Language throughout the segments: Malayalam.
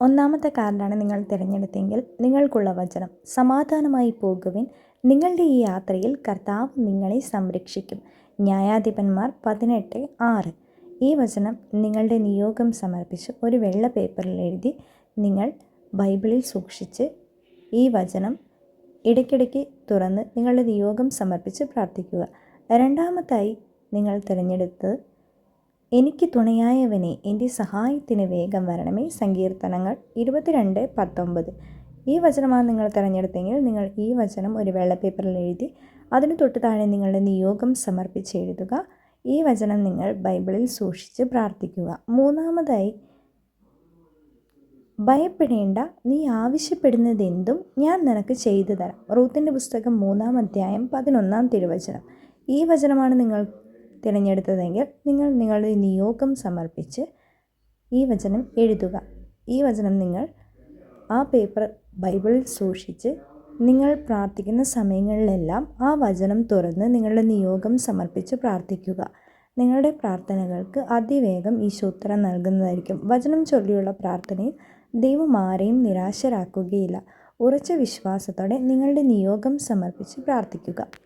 ഒന്നാമത്തെ കാർഡാണ് നിങ്ങൾ തിരഞ്ഞെടുത്തെങ്കിൽ നിങ്ങൾക്കുള്ള വചനം സമാധാനമായി പോകുവിൻ. നിങ്ങളുടെ ഈ യാത്രയിൽ കർത്താവ് നിങ്ങളെ സംരക്ഷിക്കും. ന്യായാധിപന്മാർ പതിനെട്ട് ആറ്. ഈ വചനം നിങ്ങളുടെ നിയോഗം സമർപ്പിച്ച് ഒരു വെള്ള പേപ്പറിൽ എഴുതി നിങ്ങൾ ബൈബിളിൽ സൂക്ഷിച്ച് ഈ വചനം ഇടയ്ക്കിടയ്ക്ക് തുറന്ന് നിങ്ങളുടെ നിയോഗം സമർപ്പിച്ച് പ്രാർത്ഥിക്കുക. രണ്ടാമതായി നിങ്ങൾ തിരഞ്ഞെടുത്തത് എനിക്ക് തുണയായവനെ എന്റെ സഹായത്തിന് വേഗം വരണമേ. സങ്കീർത്തനങ്ങൾ ഇരുപത്തിരണ്ട് പത്തൊമ്പത്. ഈ വചനമാണ് നിങ്ങൾ തിരഞ്ഞെടുത്തെങ്കിൽ നിങ്ങൾ ഈ വചനം ഒരു വെള്ള പേപ്പറിൽ എഴുതി അതിന് തൊട്ട് താഴെ നിങ്ങളുടെ നിയോഗം സമർപ്പിച്ച് എഴുതുക. ഈ വചനം നിങ്ങൾ ബൈബിളിൽ സൂക്ഷിച്ച് പ്രാർത്ഥിക്കുക. മൂന്നാമതായി ഭയപ്പെടേണ്ട നീ ആവശ്യപ്പെടുന്നതെന്തും ഞാൻ നിനക്ക് ചെയ്തു തരാം. റൂത്തിന്റെ പുസ്തകം മൂന്നാം അധ്യായം പതിനൊന്നാം തിരുവചനം. ഈ വചനമാണ് നിങ്ങൾ തിരഞ്ഞെടുത്തതെങ്കിൽ നിങ്ങൾ നിങ്ങളുടെ നിയോഗം സമർപ്പിച്ച് ഈ വചനം എഴുതുക. ഈ വചനം നിങ്ങൾ ആ പേപ്പർ ബൈബിളിൽ സൂക്ഷിച്ച് നിങ്ങൾ പ്രാർത്ഥിക്കുന്ന സമയങ്ങളിലെല്ലാം ആ വചനം തുറന്ന് നിങ്ങളുടെ നിയോഗം സമർപ്പിച്ച് പ്രാർത്ഥിക്കുക. നിങ്ങളുടെ പ്രാർത്ഥനകൾക്ക് അതിവേഗം ഈശോ ഉത്തരം നൽകുന്നതായിരിക്കും. വചനം ചൊല്ലിയുള്ള പ്രാർത്ഥനയിൽ ദൈവം ആരെയും നിരാശരാക്കുകയില്ല. ഉറച്ച വിശ്വാസത്തോടെ നിങ്ങളുടെ നിയോഗം സമർപ്പിച്ച് പ്രാർത്ഥിക്കുക.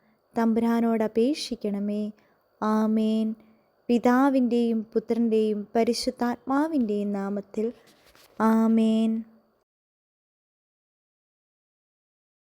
തമ്പുരാനോട് അപേക്ഷിക്കണമേ ആമേൻ. പിതാവിന്റെയും പുത്രന്റെയും പരിശുദ്ധാത്മാവിന്റെയും നാമത്തിൽ ആമേൻ.